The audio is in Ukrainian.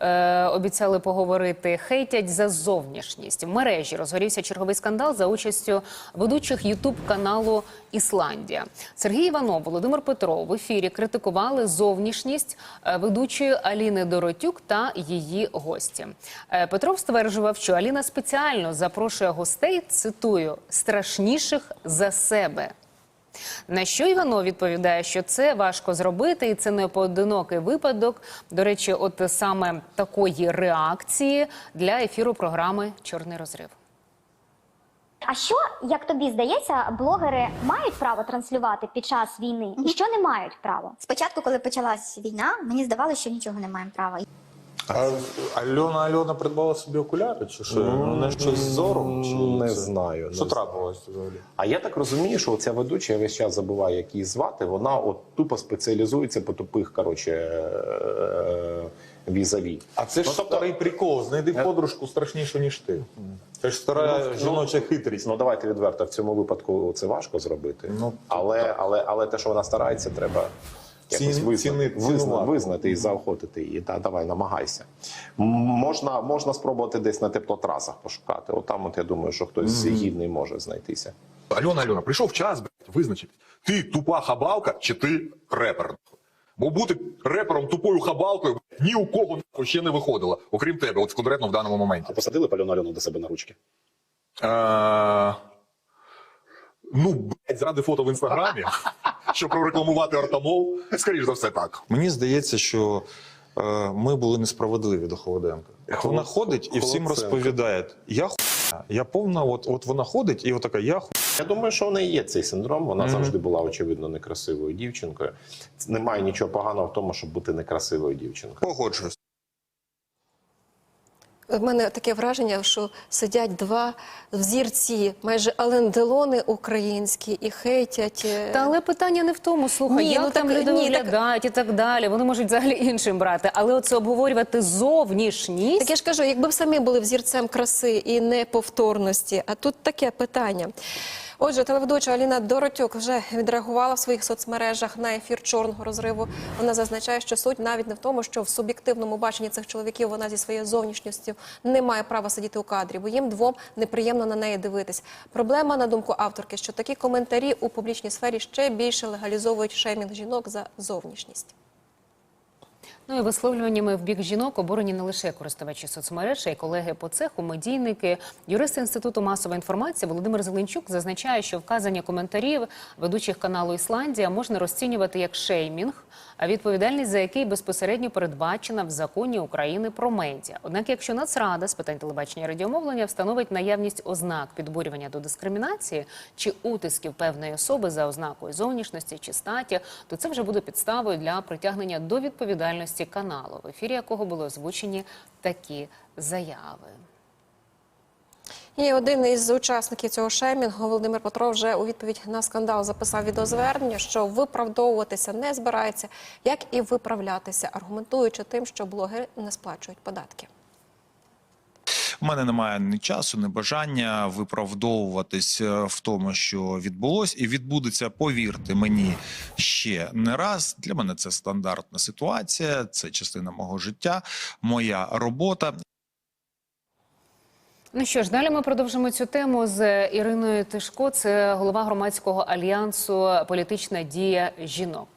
е, обіцяли поговорити. Хейтять за зовнішність. В мережі розгорівся черговий скандал за участю ведучих Ютуб каналу Ісландія. Сергій Іванов, Володимир Петров в ефірі критикували зовнішність е, ведучої Аліни Доротюк та її гості. Е, Петров стверджував, що Аліна спеціально запрошує гостей. Цитую страшніших за себе. На що Іванов відповідає, що це важко зробити, і це не поодинокий випадок. До речі, от саме такої реакції для ефіру програми Чорний розрив. А що, як тобі здається, блогери мають право транслювати під час війни, і що не мають права? Спочатку, коли почалась війна, мені здавалося, що нічого не маємо права. А Альона Альона придбала собі окуляри, чи що? Ну, Вона щось з зором? Чи не це? знаю, Що знаю. трапилось взагалі? А я так розумію, що ця ведуча, я весь час забуваю, як її звати. Вона от тупо спеціалізується по тупих, коротше, е, візаві. А це ж Ну, тобто- старий прикол. Знайди подружку страшнішу, ніж ти. Це ж стара Ну, жіноча хитрість. Ну давайте відверто, в цьому випадку це важко зробити. Ну, але, але, але те, що вона старається, треба. Якось Ціни- визнати, визнати, визнати і заохотити її. Та давай, намагайся. Можна, можна спробувати десь на теплотрасах пошукати. От там, от я думаю, що хтось гідний може знайтися. Альона, Альона, прийшов час блядь, визначитись. Ти тупа хабалка чи ти репер? Бо бути репером тупою хабалкою блядь, ні у кого нахуй, ще не виходило, окрім тебе, от конкретно в даному моменті. А посадили б Альону Альону до себе на ручки? Е, ну, блядь, заради фото в інстаграмі, щоб прорекламувати Артамол, скоріш за все так. Мені здається, що е, ми були несправедливі до Холоденка. От вона ходить і всім Холодценко. розповідає: я хуйня, я повна, от, от вона ходить і отака, я хуйня. Я думаю, що в неї є цей синдром. Вона завжди була очевидно некрасивою дівчинкою. Це Немає нічого поганого в тому, щоб бути некрасивою дівчинкою. Погоджуюсь. В мене таке враження, що сидять два взірці, майже Ален українські, і хейтять. е, Та але питання не в тому. Слухай, Ні, як ну там так- люди ні, так- і так далі. Вони можуть взагалі іншим брати. Але оце обговорювати зовнішність. Так я ж кажу, якби б самі були взірцем краси і неповторності, а тут таке питання. Отже, телеведуча Аліна Доротюк вже відреагувала в своїх соцмережах на ефір чорного розриву. Вона зазначає, що суть навіть не в тому, що в суб'єктивному баченні цих чоловіків вона зі своєю зовнішністю не має права сидіти у кадрі, бо їм двом неприємно на неї дивитись. Проблема, на думку авторки, що такі коментарі у публічній сфері ще більше легалізовують шеймінг жінок за зовнішність. Ну і висловлюваннями в бік жінок обурені не лише користувачі соцмереж, а й колеги по цеху, медійники. Юрист інституту масової інформації Володимир Зеленчук зазначає, що вказані коментарів ведучих каналу Ісландія можна розцінювати як шеймінг, а відповідальність за який безпосередньо передбачена в законі України про медіа. Однак, якщо Нацрада з питань телебачення і радіомовлення встановить наявність ознак підбурювання до дискримінації чи утисків певної особи за ознакою зовнішності чи статі, то це вже буде підставою для притягнення до відповідальності каналу, в ефірі якого були озвучені такі заяви. І один із учасників цього шемінгу Володимир Петров вже у відповідь на скандал записав відеозвернення, що виправдовуватися не збирається, як і виправлятися, аргументуючи тим, що блогери не сплачують податки. У мене немає ні часу, ні бажання виправдовуватись е, в тому, що відбулось, і відбудеться, повірте мені, ще не раз. Для мене це стандартна ситуація, це частина мого життя, моя робота. Ну що ж, далі ми продовжимо цю тему з Іриною Тишко. Це голова громадського альянсу Політична дія жінок.